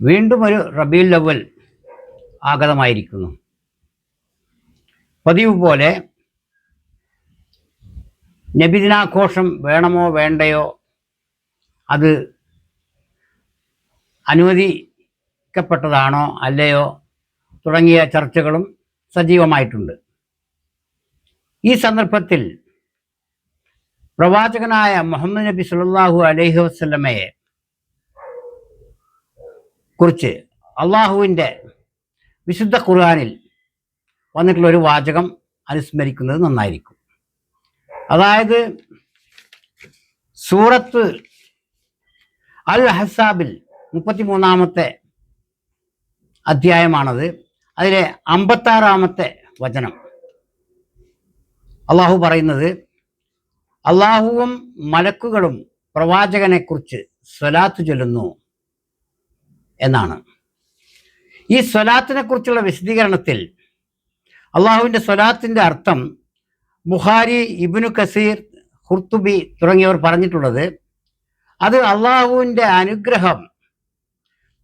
വീണ്ടും ഒരു റബീൽ ലവൽ ആഗതമായിരിക്കുന്നു. പതിവ് പോലെ നബിദിനാഘോഷം വേണമോ വേണ്ടയോ അത് അനുവദിക്കപ്പെട്ടതാണോ അല്ലയോ തുടങ്ങിയ ചർച്ചകളും സജീവമായിട്ടുണ്ട്. ഈ സന്ദർഭത്തിൽ പ്രവാചകനായ മുഹമ്മദ് നബി സുല്ലാഹു അലൈഹി വസല്ലമയെ കുറിച്ച് അള്ളാഹുവിന്റെ വിശുദ്ധ ഖുർആാനിൽ വന്നിട്ടുള്ള ഒരു വാചകം അനുസ്മരിക്കുന്നത് നന്നായിരിക്കും. അതായത് സൂറത്ത് അൽ ഹസാബിൽ മുപ്പത്തിമൂന്നാമത്തെ അധ്യായമാണത്. അതിലെ അമ്പത്താറാമത്തെ വചനം. അള്ളാഹു പറയുന്നത് അള്ളാഹുവും മലക്കുകളും പ്രവാചകനെക്കുറിച്ച് സ്വലാത്ത് ചൊല്ലുന്നു. എന്നാണ്. ഈ സ്വലാത്തിനെ കുറിച്ചുള്ള വിശദീകരണത്തിൽ അള്ളാഹുവിന്റെ സ്വലാത്തിന്റെ അർത്ഥം ബുഖാരി ഇബ്നു കസീർ ഹുർത്തുബി തുടങ്ങിയവർ പറഞ്ഞിട്ടുള്ളത് അത് അള്ളാഹുവിന്റെ അനുഗ്രഹം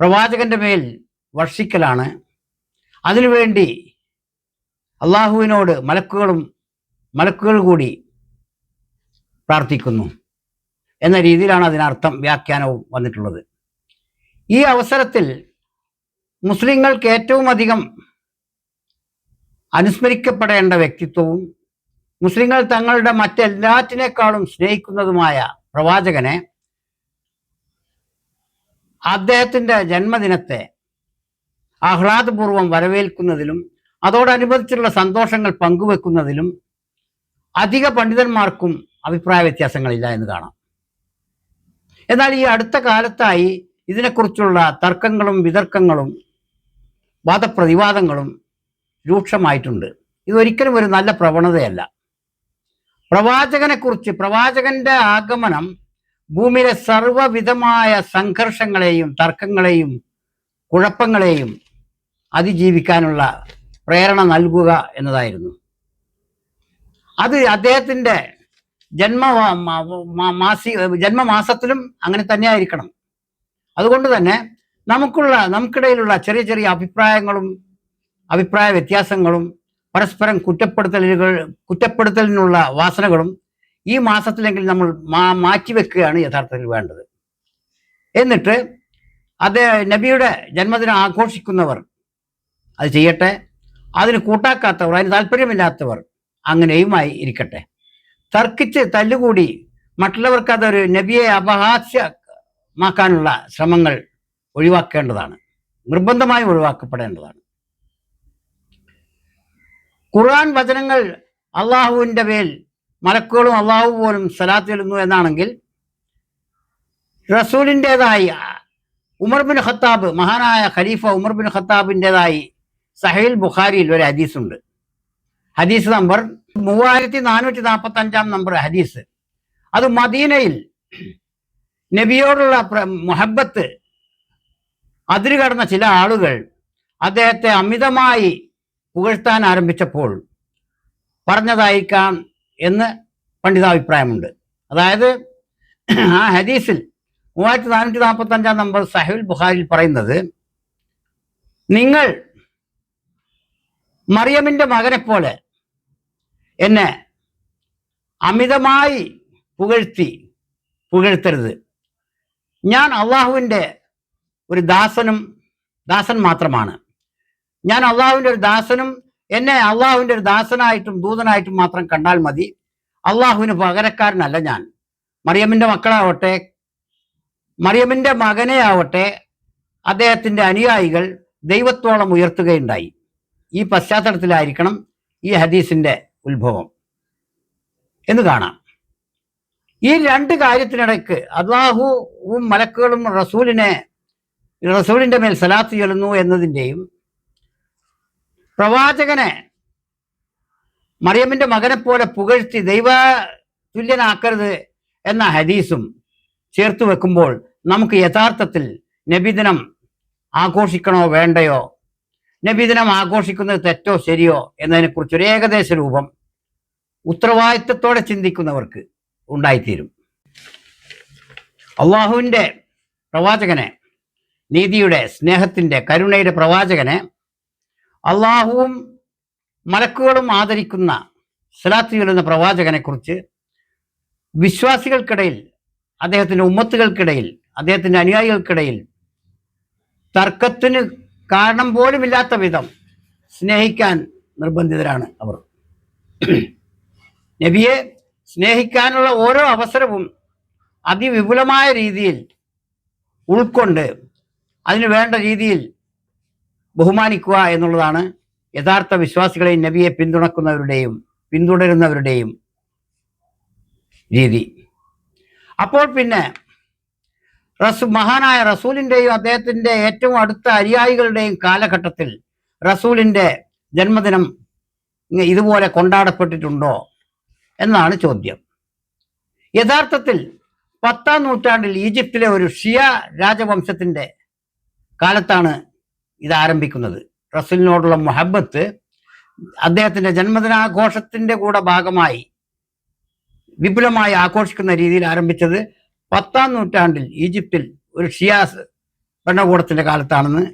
പ്രവാചകന്റെ മേൽ വർഷിക്കലാണ്. അതിനുവേണ്ടി അള്ളാഹുവിനോട് മലക്കുകളും മലക്കുകൾ കൂടി പ്രാർത്ഥിക്കുന്നു എന്ന രീതിയിലാണ് അതിനർത്ഥം വ്യാഖ്യാനവും വന്നിട്ടുള്ളത്. ഈ അവസരത്തിൽ മുസ്ലിങ്ങൾക്ക് ഏറ്റവും അധികം അനുസ്മരിക്കപ്പെടേണ്ട വ്യക്തിത്വവും മുസ്ലിങ്ങൾ തങ്ങളുടെ മറ്റെല്ലാറ്റിനേക്കാളും സ്നേഹിക്കുന്നതുമായ പ്രവാചകനെ അദ്ദേഹത്തിന്റെ ജന്മദിനത്തെ ആഹ്ലാദപൂർവം വരവേൽക്കുന്നതിലും അതോടനുബന്ധിച്ചുള്ള സന്തോഷങ്ങൾ പങ്കുവെക്കുന്നതിലും അധിക പണ്ഡിതന്മാർക്കും അഭിപ്രായ വ്യത്യാസങ്ങളില്ല എന്ന് കാണാം. എന്നാൽ ഈ അടുത്ത കാലത്തായി ഇതിനെക്കുറിച്ചുള്ള തർക്കങ്ങളും വിതർക്കങ്ങളും വാദപ്രതിവാദങ്ങളും രൂക്ഷമായിട്ടുണ്ട്. ഇതൊരിക്കലും ഒരു നല്ല പ്രവണതയല്ല. പ്രവാചകനെക്കുറിച്ച് പ്രവാചകന്റെ ആഗമനം ഭൂമിയിലെ സർവവിധമായ സംഘർഷങ്ങളെയും തർക്കങ്ങളെയും കുഴപ്പങ്ങളെയും അതിജീവിക്കാനുള്ള പ്രേരണ നൽകുക എന്നതായിരുന്നു. അത് അദ്ദേഹത്തിന്റെ ജന്മ മാസി ജന്മമാസത്തിലും അങ്ങനെ തന്നെയായിരിക്കണം. അതുകൊണ്ട് തന്നെ നമുക്കുള്ള നമുക്കിടയിലുള്ള ചെറിയ ചെറിയ അഭിപ്രായങ്ങളും അഭിപ്രായ വ്യത്യാസങ്ങളും പരസ്പരം കുറ്റപ്പെടുത്തലുകൾ കുറ്റപ്പെടുത്തലിനുള്ള വാസനകളും ഈ മാസത്തിലെങ്കിൽ നമ്മൾ മാ മാറ്റിവെക്കുകയാണ് യഥാർത്ഥത്തിൽ വേണ്ടത്. എന്നിട്ട് അത് നബിയുടെ ജന്മദിനം ആഘോഷിക്കുന്നവർ അത് ചെയ്യട്ടെ. അതിന് കൂട്ടാക്കാത്തവർ അതിന് താല്പര്യമില്ലാത്തവർ അങ്ങനെയുമായി ഇരിക്കട്ടെ. തർക്കിച്ച് തല്ലുകൂടി മറ്റുള്ളവർക്ക് അതൊരു നബിയെ അപഹാസ്യമാക്കാനുള്ള ശ്രമങ്ങൾ ഒഴിവാക്കേണ്ടതാണ്. നിർബന്ധമായി ഒഴിവാക്കപ്പെടേണ്ടതാണ്. ഖുർആൻ വചനങ്ങൾ അള്ളാഹുവിന്റെ മേൽ മലക്കുകളും അള്ളാഹു പോലും സലാത്ത് ചെല്ലുന്നു എന്നാണെങ്കിൽ റസൂലിന്റെതായി ഉമർ ബിൻ ഖത്താബ് മഹാനായ ഖലീഫ ഉമർ ബിൻ ഖത്താബിന്റെതായി സഹീൽ ബുഖാരിയിൽ ഒരു ഹദീസുണ്ട്. ഹദീസ് നമ്പർ മൂവായിരത്തി നാനൂറ്റി നമ്പർ ഹദീസ്. അത് മദീനയിൽ നബിയോടുള്ള മുഹബത്ത് അതിരു കടന്ന ചില ആളുകൾ അദ്ദേഹത്തെ അമിതമായി പുകഴ്ത്താൻ ആരംഭിച്ചപ്പോൾ പറഞ്ഞതായിരിക്കാം എന്ന് പണ്ഡിതാഭിപ്രായമുണ്ട്. അതായത് ആ ഹദീസിൽ മൂവായിരത്തി നാനൂറ്റി നാൽപ്പത്തി അഞ്ചാം നമ്പർ സഹീൽ ബുഖാരിൽ പറയുന്നത് നിങ്ങൾ മറിയമിന്റെ മകനെ പോലെ എന്നെ അമിതമായി പുകഴ്ത്തി പുകഴ്ത്തരുത്. ഞാൻ അള്ളാഹുവിന്റെ ഒരു ദാസനും ദാസൻ മാത്രമാണ്. ഞാൻ അള്ളാഹുവിന്റെ ഒരു ദാസനും എന്നെ അള്ളാഹുവിന്റെ ഒരു ദാസനായിട്ടും ദൂതനായിട്ടും മാത്രം കണ്ടാൽ മതി. അള്ളാഹുവിന് പകരക്കാരനല്ല ഞാൻ. മറിയമ്മിന്റെ മക്കളാവട്ടെ മറിയമ്മിന്റെ മകനെ ആവട്ടെ അദ്ദേഹത്തിന്റെ അനുയായികൾ ദൈവത്തോളം ഉയർത്തുകയുണ്ടായി. ഈ പശ്ചാത്തലത്തിലായിരിക്കണം ഈ ഹദീസിന്റെ ഉത്ഭവം. എന്ന് കാണാം. ഈ രണ്ട് കാര്യത്തിനിടയ്ക്ക് അള്ളാഹുവും മലക്കുകളും റസൂലിനെ റസൂലിന്റെ മേൽ സലാത്ത് ചൊല്ലുന്നു എന്നതിന്റെയും പ്രവാചകനെ മറിയമ്മിന്റെ മകനെ പോലെ പുകഴ്ത്തി ദൈവ തുല്യനാക്കരുത് എന്ന ഹദീസും ചേർത്ത് വെക്കുമ്പോൾ നമുക്ക് യഥാർത്ഥത്തിൽ നബിദിനം ആഘോഷിക്കണോ വേണ്ടയോ? നബിദിനം ആഘോഷിക്കുന്നത് തെറ്റോ ശരിയോ എന്നതിനെക്കുറിച്ചൊരു ഏകദേശ രൂപം ഉത്തരവാദിത്വത്തോടെ ചിന്തിക്കുന്നവർക്ക് ഉണ്ടായിത്തീരും. അള്ളാഹുവിന്റെ പ്രവാചകനെ നീതിയുടെ സ്നേഹത്തിന്റെ കരുണയുടെ പ്രവാചകനെ അള്ളാഹുവും മലക്കുകളും ആദരിക്കുന്ന സലാത്ത് ചൊല്ലുന്ന പ്രവാചകനെക്കുറിച്ച് വിശ്വാസികൾക്കിടയിൽ അദ്ദേഹത്തിന്റെ ഉമ്മത്തുകൾക്കിടയിൽ അദ്ദേഹത്തിന്റെ അനുയായികൾക്കിടയിൽ തർക്കത്തിന് കാരണം പോലുമില്ലാത്ത വിധം സ്നേഹിക്കാൻ നിർബന്ധിതരാണ് അവർ. നബിയെ സ്നേഹിക്കാനുള്ള ഓരോ അവസരവും അതിവിപുലമായ രീതിയിൽ ഉൾക്കൊണ്ട് അതിന് വേണ്ട രീതിയിൽ ബഹുമാനിക്കുക എന്നുള്ളതാണ് യഥാർത്ഥ വിശ്വാസികളെ നബിയെ പിന്തുണക്കുന്നവരുടെയും പിന്തുടരുന്നവരുടെയും രീതി. അപ്പോൾ പിന്നെ റസു മഹാനായ റസൂലിന്റെയും അദ്ദേഹത്തിന്റെ ഏറ്റവും അടുത്ത അനുയായികളുടെയും കാലഘട്ടത്തിൽ റസൂലിന്റെ ജന്മദിനം ഇതുപോലെ കൊണ്ടാടപ്പെട്ടിട്ടുണ്ടോ? എന്നാണ് ചോദ്യം. യഥാർത്ഥത്തിൽ പത്താം നൂറ്റാണ്ടിൽ ഈജിപ്തിലെ ഒരു ഷിയ രാജവംശത്തിന്റെ കാലത്താണ് ഇത് ആരംഭിക്കുന്നത്. റസൂലിനോടുള്ള മുഹബത്ത് അദ്ദേഹത്തിന്റെ ജന്മദിനാഘോഷത്തിന്റെ കൂടെ ഭാഗമായി വിപുലമായി ആഘോഷിക്കുന്ന രീതിയിൽ ആരംഭിച്ചത് പത്താം നൂറ്റാണ്ടിൽ ഈജിപ്തിൽ ഒരു ഷിയാസ് ഭരണകൂടത്തിന്റെ കാലത്താണെന്ന്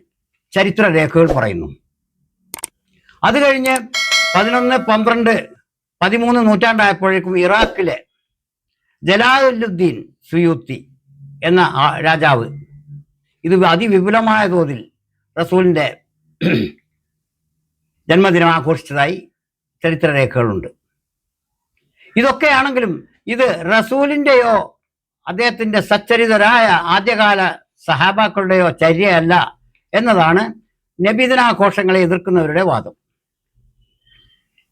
ചരിത്ര രേഖകൾ പറയുന്നു. അത് കഴിഞ്ഞ് പതിനൊന്ന് പന്ത്രണ്ട് പതിമൂന്ന് നൂറ്റാണ്ടായപ്പോഴേക്കും ഇറാഖിലെ ജലാലുദ്ദീൻ സുയൂത്തി എന്ന രാജാവ് ഇത് അതിവിപുലമായ തോതിൽ റസൂലിന്റെ ജന്മദിനം ആഘോഷിച്ചതായി ചരിത്രരേഖകളുണ്ട്. ഇതൊക്കെയാണെങ്കിലും ഇത് റസൂലിന്റെയോ അദ്ദേഹത്തിന്റെ സച്ചരിതരായ ആദ്യകാല സഹാബാക്കളുടെയോ ചര്യയല്ല എന്നതാണ് നബിദിനാഘോഷങ്ങളെ എതിർക്കുന്നവരുടെ വാദം.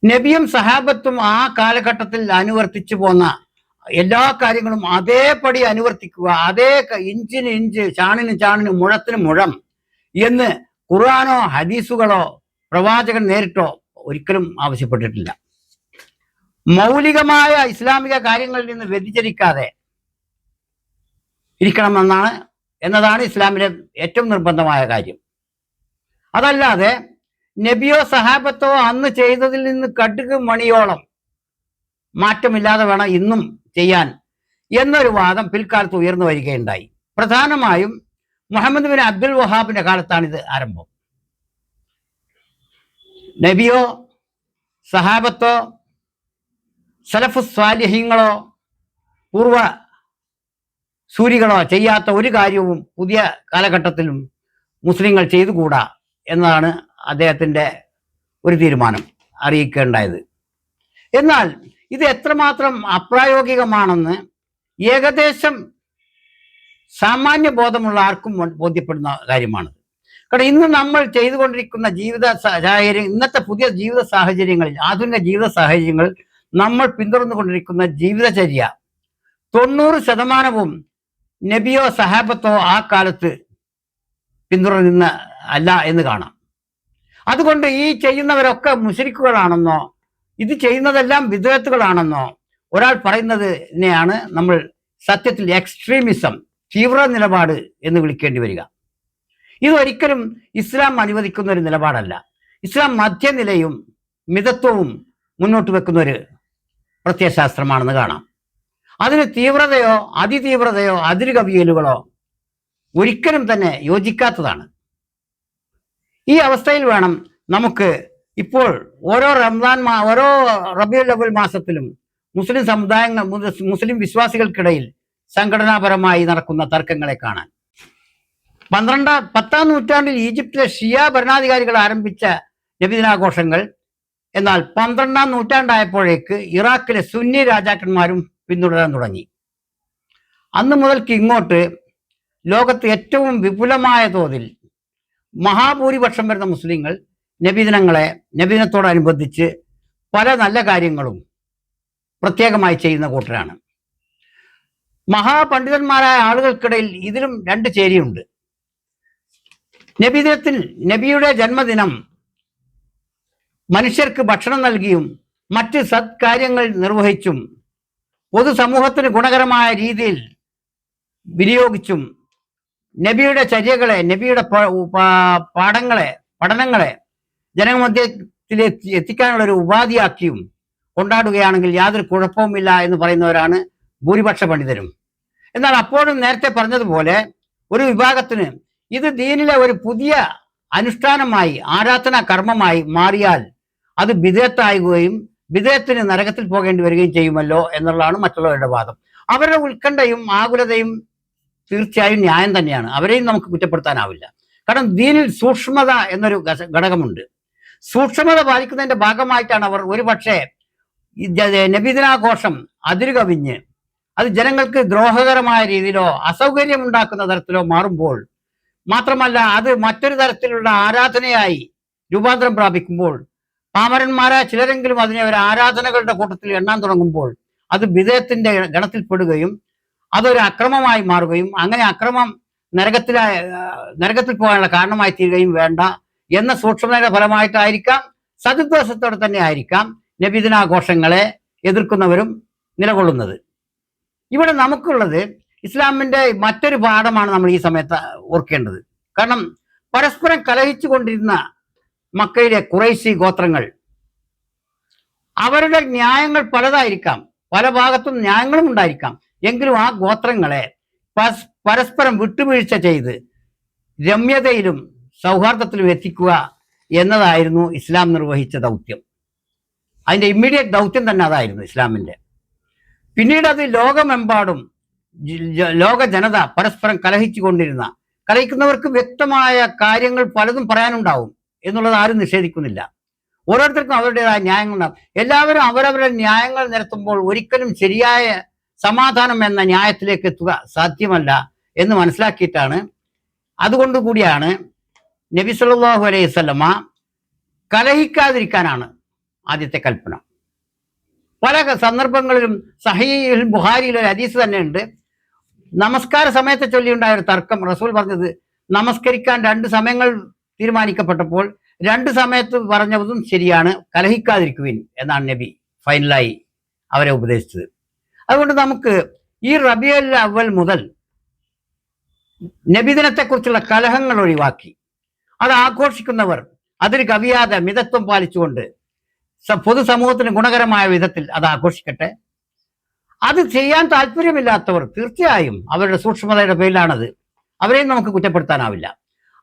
നബിയും സഹാബത്തും ആ കാലഘട്ടത്തിൽ അനുവർത്തിച്ചു പോന്ന എല്ലാ കാര്യങ്ങളും അതേപടി അനുവർത്തിക്കുക അതേ ഇഞ്ചിന് ഇഞ്ച് ചാണിന് ചാണിന് മുഴത്തിന് മുഴം എന്ന് ഖുർആാനോ ഹദീസുകളോ പ്രവാചകൻ നേരിട്ടോ ഒരിക്കലും ആവശ്യപ്പെട്ടിട്ടില്ല. മൗലികമായ ഇസ്ലാമിക കാര്യങ്ങളിൽ നിന്ന് വ്യതിചരിക്കാതെ ഇരിക്കണമെന്നാണ് എന്നതാണ് ഇസ്ലാമിലെ ഏറ്റവും നിർബന്ധമായ കാര്യം. അതല്ലാതെ നബിയോ സഹാബത്തോ അന്ന് ചെയ്തതിൽ നിന്ന് കടുക് മണിയോളം മാറ്റമില്ലാതെ വേണം ഇന്നും ചെയ്യാൻ എന്നൊരു വാദം പിൽക്കാലത്ത് ഉയർന്നു വരികയുണ്ടായി. പ്രധാനമായും മുഹമ്മദ് ബിൻ അബ്ദുൽ വഹാബിന്റെ കാലത്താണ് ഇത് ആരംഭം. നബിയോ സഹാബത്തോ സലഫു സ്വാലിഹ്യങ്ങളോ പൂർവ സൂരികളോ ചെയ്യാത്ത ഒരു കാര്യവും പുതിയ കാലഘട്ടത്തിലും മുസ്ലിങ്ങൾ ചെയ്തുകൂടാ എന്നതാണ് അദ്ദേഹത്തിന്റെ ഒരു തീരുമാനം അറിയിക്കേണ്ടായത്. എന്നാൽ ഇത് എത്രമാത്രം അപ്രായോഗികമാണെന്ന് ഏകദേശം സാമാന്യ ബോധമുള്ള ആർക്കും ബോധ്യപ്പെടുന്ന കാര്യമാണ്. കാരണം ഇന്ന് നമ്മൾ ചെയ്തുകൊണ്ടിരിക്കുന്ന ജീവിത സാഹചര്യം ഇന്നത്തെ പുതിയ ജീവിത സാഹചര്യങ്ങളിൽ ആധുനിക ജീവിത സാഹചര്യങ്ങൾ നമ്മൾ പിന്തുടർന്നുകൊണ്ടിരിക്കുന്ന ജീവിതചര്യ തൊണ്ണൂറ് ശതമാനവും നബിയോ സഹാബത്തോ ആ കാലത്ത് പിന്തുടരുന്ന അല്ല എന്ന് കാണാം. അതുകൊണ്ട് ഈ ചെയ്യുന്നവരൊക്കെ മുഷരിക്കുകളാണെന്നോ ഇത് ചെയ്യുന്നതെല്ലാം വിദ്വത്തുകളാണെന്നോ ഒരാൾ പറയുന്നതിനെയാണ് നമ്മൾ സത്യത്തിൽ എക്സ്ട്രീമിസം തീവ്ര നിലപാട് എന്ന് വിളിക്കേണ്ടി വരിക. ഇതൊരിക്കലും ഇസ്ലാം അനുവദിക്കുന്ന ഒരു നിലപാടല്ല. ഇസ്ലാം മധ്യനിലയും മിതത്വവും മുന്നോട്ട് വെക്കുന്ന ഒരു പ്രത്യയശാസ്ത്രമാണെന്ന് കാണാം. അതിന് തീവ്രതയോ അതിതീവ്രതയോ അതിരുകവിയലുകളോ ഒരിക്കലും തന്നെ യോജിക്കാത്തതാണ്. ഈ അവസ്ഥയിൽ വേണം നമുക്ക് ഇപ്പോൾ ഓരോ റംസാൻ മാ ഓരോ റബിയുൽ അവൽ മാസത്തിലും മുസ്ലിം സമുദായങ്ങൾ മുസ്ലിം വിശ്വാസികൾക്കിടയിൽ സംഘടനാപരമായി നടക്കുന്ന തർക്കങ്ങളെ കാണാൻ. പന്ത്രണ്ടാം പത്താം നൂറ്റാണ്ടിൽ ഈജിപ്തിലെ ഷിയ ഭരണാധികാരികൾ ആരംഭിച്ച നബിദിനാഘോഷങ്ങൾ എന്നാൽ പന്ത്രണ്ടാം നൂറ്റാണ്ടായപ്പോഴേക്ക് ഇറാഖിലെ സുന്നി രാജാക്കന്മാരും പിന്തുടരാൻ തുടങ്ങി. അന്ന് മുതൽക്ക് ഇങ്ങോട്ട് ലോകത്ത് ഏറ്റവും വിപുലമായ തോതിൽ മഹാഭൂരിപക്ഷം വരുന്ന മുസ്ലിങ്ങൾ നബിദിനങ്ങളെ നബിദിനത്തോടനുബന്ധിച്ച് പല നല്ല കാര്യങ്ങളും പ്രത്യേകമായി ചെയ്യുന്ന കൂട്ടരാണ്. മഹാപണ്ഡിതന്മാരായ ആളുകൾക്കിടയിൽ ഇതിലും രണ്ട് ചേരിയുണ്ട്. നബിദിനത്തിൽ നബിയുടെ ജന്മദിനം മനുഷ്യർക്ക് ഭക്ഷണം നൽകിയും മറ്റ് സത്കാര്യങ്ങൾ നിർവഹിച്ചും പൊതുസമൂഹത്തിന് ഗുണകരമായ രീതിയിൽ വിനിയോഗിച്ചും നബിയുടെ ചര്യകളെ നബിയുടെ പാഠങ്ങളെ പഠനങ്ങളെ ജനമധ്യത്തിൽ എത്തി- എത്തിക്കാനുള്ള ഒരു ഉപാധിയാക്കിയും കൊണ്ടാടുകയാണെങ്കിൽ യാതൊരു കുഴപ്പവുമില്ല എന്ന് പറയുന്നവരാണ് ഭൂരിപക്ഷ പണ്ഡിതരും. എന്നാൽ അപ്പോഴും നേരത്തെ പറഞ്ഞതുപോലെ ഒരു വിഭാഗത്തിന് ഇത് ദീനിലെ ഒരു പുതിയ അനുഷ്ഠാനമായി ആരാധനാ കർമ്മമായി മാറിയാൽ അത് വിധേയത്താകുകയും വിധേയത്തിന് നരകത്തിൽ പോകേണ്ടി വരികയും ചെയ്യുമല്ലോ എന്നുള്ളതാണ് മറ്റുള്ളവരുടെ വാദം. അവരുടെ ഉത്കണ്ഠയും ആകുലതയും തീർച്ചയായും ന്യായം തന്നെയാണ്. അവരെയും നമുക്ക് കുറ്റപ്പെടുത്താനാവില്ല. കാരണം ദീനിൽ സൂക്ഷ്മത എന്നൊരു ഘടകമുണ്ട്. സൂക്ഷ്മത പാലിക്കുന്നതിന്റെ ഭാഗമായിട്ടാണ് അവർ ഒരുപക്ഷെ നബിദിനാഘോഷം അതിരുകവിഞ്ഞ് അത് ജനങ്ങൾക്ക് ദ്രോഹകരമായ രീതിയിലോ അസൗകര്യം ഉണ്ടാക്കുന്ന തരത്തിലോ മാറുമ്പോൾ മാത്രമല്ല അത് മറ്റൊരു തരത്തിലുള്ള ആരാധനയായി രൂപാന്തരം പ്രാപിക്കുമ്പോൾ പാമരന്മാരായ ചിലരെങ്കിലും അതിനെ ഒരു ആരാധനകളുടെ കൂട്ടത്തിൽ എണ്ണാൻ തുടങ്ങുമ്പോൾ അത് വിധേയത്തിന്റെ ഗണത്തിൽപ്പെടുകയും അതൊരു അക്രമമായി മാറുകയും അങ്ങനെ അക്രമം നരകത്തിലായ നരകത്തിൽ പോകാനുള്ള കാരണമായി തീരുകയും വേണ്ട എന്ന സൂക്ഷ്മതയുടെ ഫലമായിട്ടായിരിക്കാം സതുദ്ദേശത്തോടെ തന്നെ ആയിരിക്കാം നബിദിനാഘോഷങ്ങളെ എതിർക്കുന്നവരും നിലകൊള്ളുന്നത്. ഇവിടെ നമുക്കുള്ളത് ഇസ്ലാമിന്റെ മറ്റൊരു പാഠമാണ് നമ്മൾ ഈ സമയത്ത് ഓർക്കേണ്ടത്. കാരണം പരസ്പരം കലഹിച്ചു കൊണ്ടിരുന്ന മക്കയിലെ കുറേശി ഗോത്രങ്ങൾ അവരുടെ ന്യായങ്ങൾ പലതായിരിക്കാം പല ഭാഗത്തും ന്യായങ്ങളും ഉണ്ടായിരിക്കാം. എങ്കിലും ആ ഗോത്രങ്ങളെ പരസ്പരം വിട്ടുവീഴ്ച ചെയ്ത് രമ്യതയിലും സൗഹാർദ്ദത്തിലും എത്തിക്കുക എന്നതായിരുന്നു ഇസ്ലാം നിർവഹിച്ച ദൗത്യം. അതിന്റെ ഇമ്മീഡിയറ്റ് ദൗത്യം തന്നെ അതായിരുന്നു ഇസ്ലാമിന്റെ പിന്നീട് അത് ലോകമെമ്പാടും ലോക ജനത പരസ്പരം കലഹിച്ചു കൊണ്ടിരുന്ന കലഹിക്കുന്നവർക്ക് വ്യക്തമായ കാര്യങ്ങൾ പലതും പറയാനുണ്ടാവും എന്നുള്ളത് ആരും നിഷേധിക്കുന്നില്ല. ഓരോരുത്തർക്കും അവരുടേതായ ന്യായങ്ങളുണ്ടാവും. എല്ലാവരും അവരവരുടെ ന്യായങ്ങൾ നിരത്തുമ്പോൾ ഒരിക്കലും ശരിയായ സമാധാനം എന്ന ന്യായത്തിലേക്ക് എത്തുക സാധ്യമല്ല എന്ന് മനസ്സിലാക്കിയിട്ടാണ്. അതുകൊണ്ട് കൂടിയാണ് നബി സല്ലാഹു അലൈഹി സ്വലമ കലഹിക്കാതിരിക്കാനാണ് ആദ്യത്തെ കൽപ്പന. പല സന്ദർഭങ്ങളിലും സഹീൽ ബുഹാരിയിൽ ഒരു ഹദീസ് തന്നെയുണ്ട്. നമസ്കാര സമയത്തെ ചൊല്ലിയുണ്ടായ ഒരു തർക്കം. റസൂൽ പറഞ്ഞത് നമസ്കരിക്കാൻ രണ്ട് സമയങ്ങൾ തീരുമാനിക്കപ്പെട്ടപ്പോൾ രണ്ട് സമയത്ത് പറഞ്ഞതും ശരിയാണ്. കലഹിക്കാതിരിക്കുവിൻ എന്നാണ് നബി ഫൈനലായി അവരെ ഉപദേശിച്ചത്. അതുകൊണ്ട് നമുക്ക് ഈ റബിയൽ അവൽ മുതൽ നബിദിനത്തെക്കുറിച്ചുള്ള കലഹങ്ങൾ ഒഴിവാക്കി. അത് ആഘോഷിക്കുന്നവർ അതിൽ കവിയാതെ മിതത്വം പാലിച്ചുകൊണ്ട് പൊതുസമൂഹത്തിന് ഗുണകരമായ വിധത്തിൽ അത് ആഘോഷിക്കട്ടെ. അത് ചെയ്യാൻ താല്പര്യമില്ലാത്തവർ തീർച്ചയായും അവരുടെ സൂക്ഷ്മതയുടെ പേരിലാണത്. അവരെയും നമുക്ക് കുറ്റപ്പെടുത്താനാവില്ല.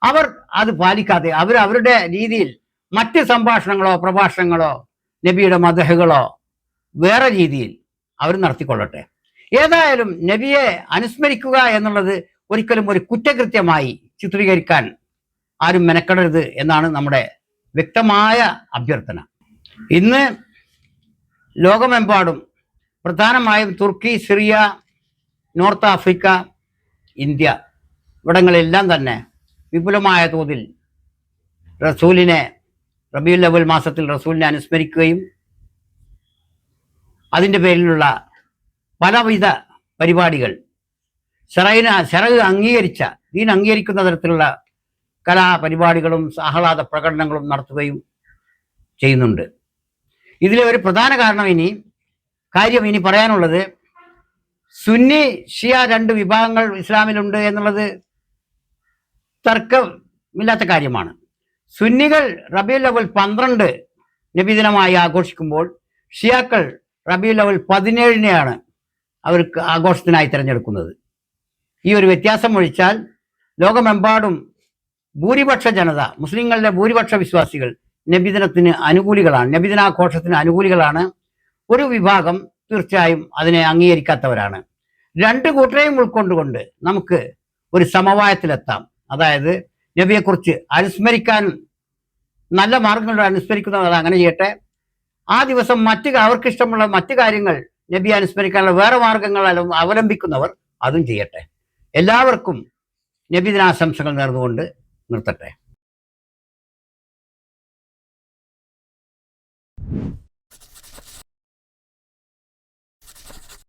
അവർ അത് പാലിക്കാതെ അവർ അവരുടെ രീതിയിൽ മറ്റ് സംഭാഷണങ്ങളോ പ്രഭാഷണങ്ങളോ നബിയുടെ മതഹകളോ വേറെ രീതിയിൽ അവർ നടത്തിക്കൊള്ളട്ടെ. ഏതായാലും നബിയെ അനുസ്മരിക്കുക എന്നുള്ളത് ഒരിക്കലും ഒരു കുറ്റകൃത്യമായി ചിത്രീകരിക്കാൻ ആരും മെനക്കെടരുത് എന്നാണ് നമ്മുടെ വ്യക്തമായ അഭ്യർത്ഥന. ഇന്ന് ലോകമെമ്പാടും പ്രധാനമായും Turkey Syria North Africa India ഇവിടങ്ങളെല്ലാം തന്നെ വിപുലമായ തോതിൽ റസൂലിനെ റബിയുൽ അവൽ മാസത്തിൽ റസൂലിനെ അനുസ്മരിക്കുകയും അതിന്റെ പേരിലുള്ള പലവിധ പരിപാടികൾ. ഷറയിന് ഷറവ് അംഗീകരിച്ച ദീൻ അംഗീകരിക്കുന്ന തരത്തിലുള്ള കലാപരിപാടികളും ആഹ്ലാദ പ്രകടനങ്ങളും നടത്തുകയും ചെയ്യുന്നുണ്ട്. ഇതിലെ ഒരു പ്രധാന കാരണം ഇനി കാര്യം ഇനി പറയാനുള്ളത് സുന്നി ഷിയ രണ്ട് വിഭാഗങ്ങൾ ഇസ്ലാമിലുണ്ട് എന്നുള്ളത് തർക്കമില്ലാത്ത കാര്യമാണ്. സുന്നികൾ റബിയുൽ അവൽ പന്ത്രണ്ട് നബിദിനമായി ആഘോഷിക്കുമ്പോൾ ഷിയാക്കൾ റബിയുൽ അവൽ പതിനേഴിനെയാണ് അവർക്ക് ആഘോഷത്തിനായി തിരഞ്ഞെടുക്കുന്നത്. ഈ ഒരു വ്യത്യാസം ഒഴിച്ചാൽ ലോകമെമ്പാടും ഭൂരിപക്ഷ ജനത മുസ്ലിങ്ങളുടെ ഭൂരിപക്ഷ വിശ്വാസികൾ നബിദിനത്തിന് അനുകൂലികളാണ് നബിദിനാഘോഷത്തിന് അനുകൂലികളാണ്. ഒരു വിഭാഗം തീർച്ചയായും അതിനെ അംഗീകരിക്കാത്തവരാണ്. രണ്ട് കൂട്ടരെയും ഉൾക്കൊണ്ടുകൊണ്ട് നമുക്ക് ഒരു സമവായത്തിലെത്താം. അതായത് നബിയെക്കുറിച്ച് അനുസ്മരിക്കാൻ നല്ല മാർഗങ്ങളുടെ അനുസ്മരിക്കുന്നവർ അങ്ങനെ ചെയ്യട്ടെ. ആ ദിവസം മറ്റ് അവർക്കിഷ്ടമുള്ള മറ്റു കാര്യങ്ങൾ നബി അനുസ്മരിക്കാനുള്ള വേറെ മാർഗങ്ങൾ അവലംബിക്കുന്നവർ അതും ചെയ്യട്ടെ. എല്ലാവർക്കും നബി ദിനാശംസകൾ നേർന്നുകൊണ്ട് നിർത്തട്ടെ.